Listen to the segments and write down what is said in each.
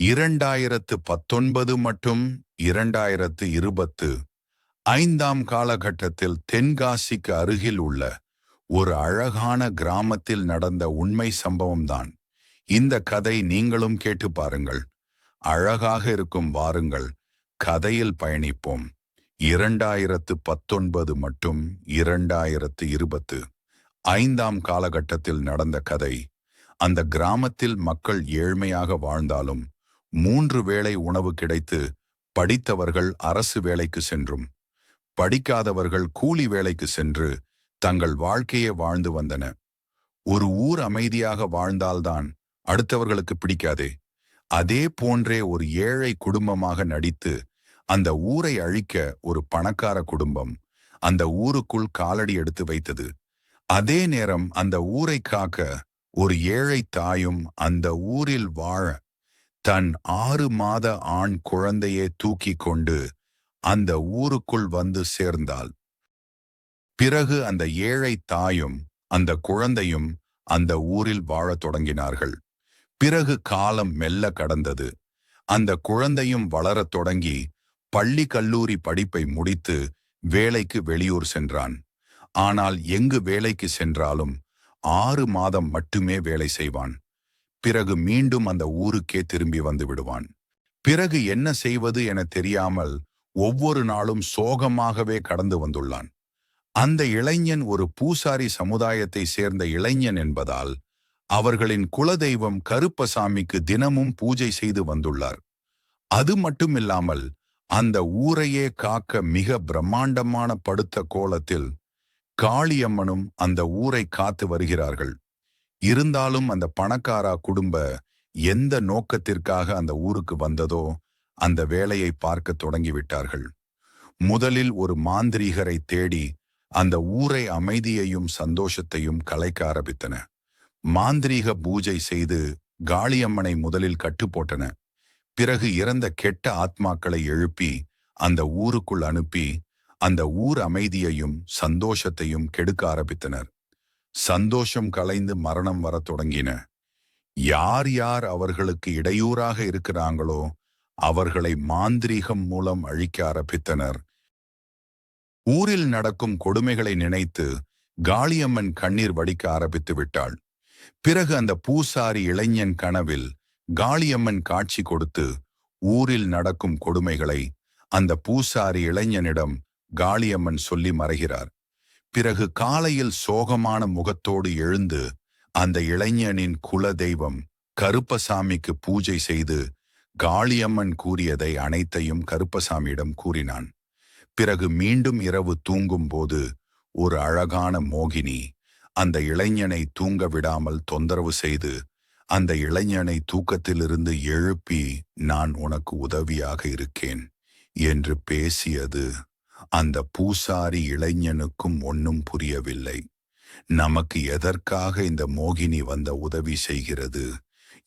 இரண்டாயிரத்து பத்தொன்பது மற்றும் இரண்டாயிரத்து இருபத்து ஐந்தாம் காலகட்டத்தில் தென்காசிக்கு அருகில் உள்ள ஒரு அழகான கிராமத்தில் நடந்த உண்மை சம்பவம்தான். இந்த கதை நீங்களும் கேட்டு பாருங்கள். அழகாக இருக்கும் வாருங்கள். கதையில் பயணிப்போம். இரண்டாயிரத்து பத்தொன்பது மற்றும் இரண்டாயிரத்து இருபத்து ஐந்தாம் காலகட்டத்தில் நடந்த கதை. அந்த கிராமத்தில் மக்கள் ஏழ்மையாக வாழ்ந்தாலும் மூன்று வேளை உணவு கிடைத்து படித்தவர்கள் அரசு வேலைக்கு சென்றும். படிக்காதவர்கள் கூலி வேலைக்கு சென்று தங்கள் வாழ்க்கையை வாழ்ந்து வந்தன. ஒரு ஊர் அமைதியாக வாழ்ந்தால்தான் அடுத்தவர்களுக்கு பிடிக்காதே. அதே போன்றே ஒரு ஏழை குடும்பமாக நடித்து அந்த ஊரை அழிக்க ஒரு பணக்கார குடும்பம் அந்த ஊருக்குள் காலடி எடுத்து வைத்தது. அதே நேரம் அந்த ஊரை காக்க ஒரு ஏழை தாயும் அந்த ஊரில் வாழ தன் ஆறு மாத ஆண் குழந்தையை தூக்கி கொண்டு அந்த ஊருக்குள் வந்து சேர்ந்தாள். பிறகு அந்த ஏழை தாயும் அந்த குழந்தையும் அந்த ஊரில் வாழத் தொடங்கினார்கள். பிறகு காலம் மெல்ல கடந்தது. அந்த குழந்தையும் வளரத் தொடங்கி பள்ளி கல்லூரி படிப்பை முடித்து வேலைக்கு வெளியூர் சென்றான். ஆனால் எங்கு வேலைக்கு சென்றாலும் ஆறு மாதம் மட்டுமே வேலை செய்வான். பிறகு மீண்டும் அந்த ஊருக்கே திரும்பி வந்து விடுவான். பிறகு என்ன செய்வது என தெரியாமல் ஒவ்வொரு நாளும் சோகமாகவே கடந்து வந்துள்ளான். அந்த இளைஞன் ஒரு பூசாரி சமுதாயத்தை சேர்ந்த இளைஞன் என்பதால் அவர்களின் குலதெய்வம் கருப்பசாமிக்கு தினமும் பூஜை செய்து வந்துள்ளார். அது மட்டுமில்லாமல் அந்த ஊரையே காக்க மிக பிரம்மாண்டமான படுத்த கோலத்தில் காளியம்மனும் அந்த ஊரை காத்து வருகிறார்கள். இருந்தாலும் அந்த பணக்காரா குடும்ப எந்த நோக்கத்திற்காக அந்த ஊருக்கு வந்ததோ அந்த வேலையை பார்க்க தொடங்கிவிட்டார்கள். முதலில் ஒரு மாந்திரீகரை தேடி அந்த ஊரை அமைதியையும் சந்தோஷத்தையும் கலைக்க ஆரம்பித்தன. மாந்திரீக பூஜை செய்து காளியம்மனை முதலில் கட்டுப்போட்டன. பிறகு இறந்த கெட்ட ஆத்மாக்களை எழுப்பி அந்த ஊருக்குள் அனுப்பி அந்த ஊர் அமைதியையும் சந்தோஷத்தையும் கெடுக்க ஆரம்பித்தனர். சந்தோஷம் கலைந்து மரணம் வரத் தொடங்கின. யார் யார் அவர்களுக்கு இடையூறாக இருக்கிறாங்களோ அவர்களை மாந்திரீகம் மூலம் அழிக்க ஆரம்பித்தனர். ஊரில் நடக்கும் கொடுமைகளை நினைத்து காளியம்மன் கண்ணீர் வடிக்க ஆரம்பித்து விட்டாள். பிறகு அந்த பூசாரி இளைஞன் கனவில் காளியம்மன் காட்சி கொடுத்து ஊரில் நடக்கும் கொடுமைகளை அந்த பூசாரி இளைஞனிடம் காளியம்மன் சொல்லி மறைகிறார். பிறகு காலையில் சோகமான முகத்தோடு எழுந்து அந்த இளைஞனின் குல தெய்வம் கருப்பசாமிக்கு பூஜை செய்து காளியம்மன் கூறியதை அனைத்தையும் கருப்பசாமியிடம் கூறினான். பிறகு மீண்டும் இரவு தூங்கும்போது ஒரு அழகான மோகினி அந்த இளைஞனை தூங்க விடாமல் தொந்தரவு செய்து அந்த இளைஞனை தூக்கத்திலிருந்து எழுப்பி நான் உனக்கு உதவியாக இருக்கேன் என்று பேசியது அந்த பூசாரி இளைஞனுக்கும் ஒன்னும் புரியவில்லை. நமக்கு எதற்காக இந்த மோகினி வந்த உதவி செய்கிறது?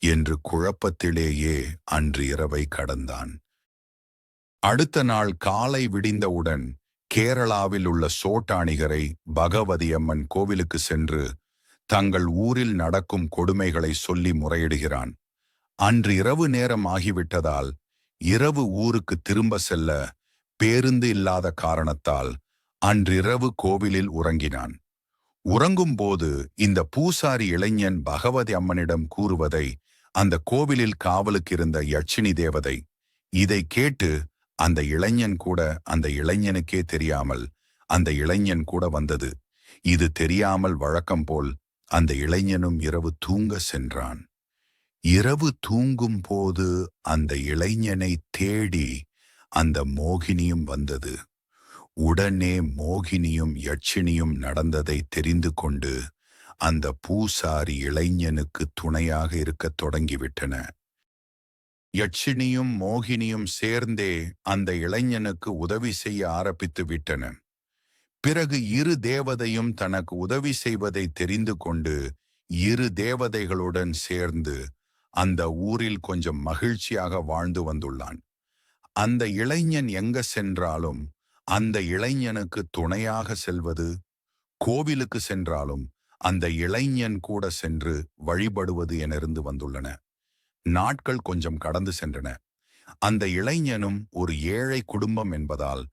என்று குழப்பத்திலேயே அன்று இரவை கடந்தான். அடுத்த நாள் காலை விடிந்தவுடன் கேரளாவில் உள்ள சோட்டாணிகரை பகவதியம்மன் கோவிலுக்கு சென்று தங்கள் ஊரில் நடக்கும் கொடுமைகளை சொல்லி முறையிடுகிறான். அன்று இரவு நேரம் ஆகிவிட்டதால் இரவு ஊருக்கு திரும்ப செல்ல பேருந்து இல்லாத காரணத்தால் அன்றிரவு கோவிலில் உறங்கினான். உறங்கும்போது இந்த பூசாரி இளைஞன் பகவதி அம்மனிடம் கூறுவதை அந்த கோவிலில் காவலுக்கு இருந்த யட்சினி தேவதை இதை கேட்டு அந்த இளைஞன் கூட அந்த இளைஞனுக்கே தெரியாமல் அந்த இளைஞன் கூட வந்தது. இது தெரியாமல் வழக்கம் போல் அந்த இளைஞனும் இரவு தூங்க சென்றான். இரவு தூங்கும் போது அந்த இளைஞனை தேடி அந்த மோகினியும் வந்தது. உடனே மோகினியும் யட்சினியும் நடந்ததை தெரிந்து கொண்டு அந்த பூசாரி இளைஞனுக்கு துணையாக இருக்கத் தொடங்கிவிட்டன. யட்சினியும் மோகினியும் சேர்ந்தே அந்த இளைஞனுக்கு உதவி செய்ய ஆரம்பித்து விட்டன. பிறகு இரு தேவதையும் தனக்கு உதவி செய்வதை தெரிந்து கொண்டு இரு தேவதைகளுடன் சேர்ந்து அந்த ஊரில் கொஞ்சம் மகிழ்ச்சியாக வாழ்ந்து வந்துள்ளான். அந்த இளைஞன் எங்க சென்றாலும் அந்த இளைஞனுக்கு துணையாக செல்வது கோவிலுக்கு சென்றாலும் அந்த இளைஞன் கூட சென்று வழிபடுவது என இருந்து வந்துள்ளன. நாட்கள் கொஞ்சம் கடந்து சென்றன. அந்த இளைஞனும் ஒரு ஏழை குடும்பம் என்பதால்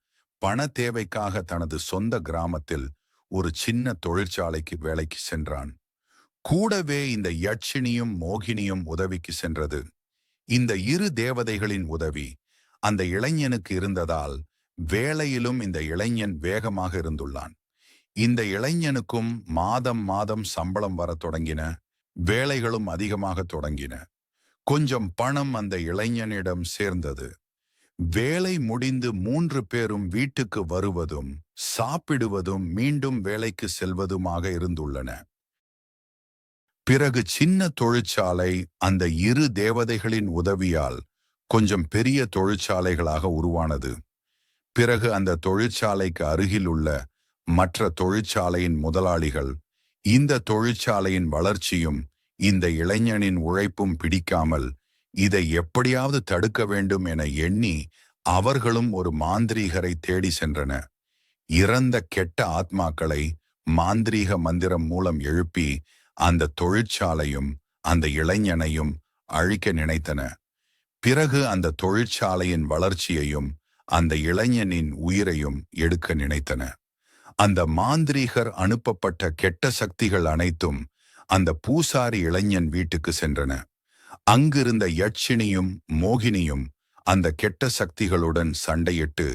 பண தேவைக்காக தனது சொந்த கிராமத்தில் ஒரு சின்ன தொழிற்சாலைக்கு வேலைக்கு சென்றான். கூடவே இந்த யட்சினியும் மோகினியும் உதவிக்கு சென்றது. இந்த இரு தேவதைகளின் உதவி அந்த இளைஞனுக்கு இருந்ததால் வேலையிலும் இந்த இளைஞன் வேகமாக இருந்துள்ளான். இந்த இளைஞனுக்கும் மாதம் மாதம் சம்பளம் வர தொடங்கின வேலைகளும் அதிகமாக தொடங்கின. கொஞ்சம் பணம் அந்த இளைஞனிடம் சேர்ந்தது. வேலை முடிந்து மூன்று பேரும் வீட்டுக்கு வருவதும் சாப்பிடுவதும் மீண்டும் வேலைக்கு செல்வதுமாக இருந்துள்ளன. பிறகு சின்ன தொழிற்சாலை அந்த இரு தேவதைகளின் உதவியால் கொஞ்சம் பெரிய தொழிற்சாலைகளாக உருவானது. பிறகு அந்த தொழிற்சாலைக்கு அருகில் உள்ள மற்ற தொழிற்சாலையின் முதலாளிகள் இந்த தொழிற்சாலையின் வளர்ச்சியும் இந்த இளைஞனின் உழைப்பும் பிடிக்காமல் இதை எப்படியாவது தடுக்க வேண்டும் என எண்ணி அவர்களும் ஒரு மாந்திரீகரை தேடி சென்றன. இறந்த கெட்ட ஆத்மாக்களை மாந்திரீக மந்திரம் மூலம் எழுப்பி அந்த தொழிற்சாலையும் அந்த இளைஞனையும் அழிக்க நினைத்தன. பிறகு அந்த தொழிற்சாலையின் வளர்ச்சியையும் அந்த இளைஞனின் உயிரையும் எடுக்க நினைத்தன. அந்த மாந்திரீகர் அனுப்பப்பட்ட கெட்ட சக்திகள் அனைத்தும் அந்த பூசாரி இளைஞன் வீட்டுக்கு சென்றன. அங்கிருந்த யட்சினியும் மோகினியும் அந்த கெட்ட சக்திகளுடன் சண்டையிட்டு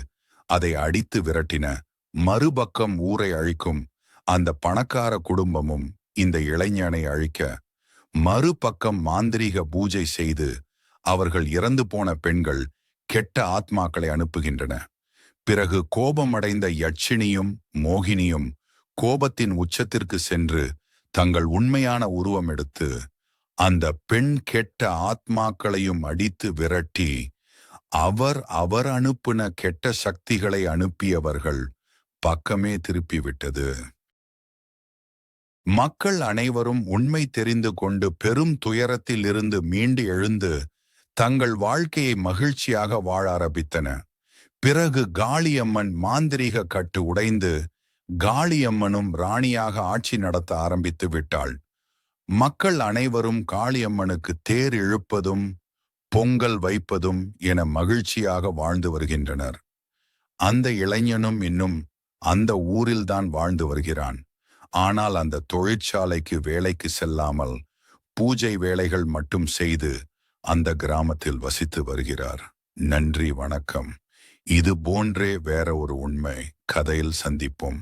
அதை அடித்து விரட்டின. மறுபக்கம் ஊரை அழிக்கும் அந்த பணக்கார குடும்பமும் இந்த இளைஞனை அழிக்க மறுபக்கம் மாந்திரீக பூஜை செய்து அவர்கள் இறந்து போன பெண்கள் கெட்ட ஆத்மாக்களை அனுப்புகின்றன. பிறகு கோபமடைந்த யட்சினியும் மோகினியும் கோபத்தின் உச்சத்திற்கு சென்று தங்கள் உண்மையான உருவம் எடுத்து அந்த பெண் கெட்ட ஆத்மாக்களையும் அடித்து விரட்டி அவர் அவர் அனுப்பின கெட்ட சக்திகளை அனுப்பியவர்கள் பக்கமே திருப்பிவிட்டது. மக்கள் அனைவரும் உண்மை தெரிந்து கொண்டு பெரும் துயரத்தில் இருந்து மீண்டு எழுந்து தங்கள் வாழ்க்கையை மகிழ்ச்சியாக வாழ ஆரம்பித்தன. பிறகு காளியம்மன் மாந்திரீக கட்டு உடைந்து காளியம்மனும் ராணியாக ஆட்சி நடத்த ஆரம்பித்து விட்டாள். மக்கள் அனைவரும் காளியம்மனுக்கு தேர் இழுப்பதும் பொங்கல் வைப்பதும் என மகிழ்ச்சியாக வாழ்ந்து வருகின்றனர். அந்த இளைஞனும் இன்னும் அந்த ஊரில்தான் வாழ்ந்து வருகிறான். ஆனால் அந்த தொழிற்சாலைக்கு வேலைக்கு செல்லாமல் பூஜை வேலைகள் மட்டும் செய்து அந்த கிராமத்தில் வசித்து வருகிறார். நன்றி வணக்கம். இது போன்றே வேற ஒரு உண்மை. கதையில் சந்திப்போம்.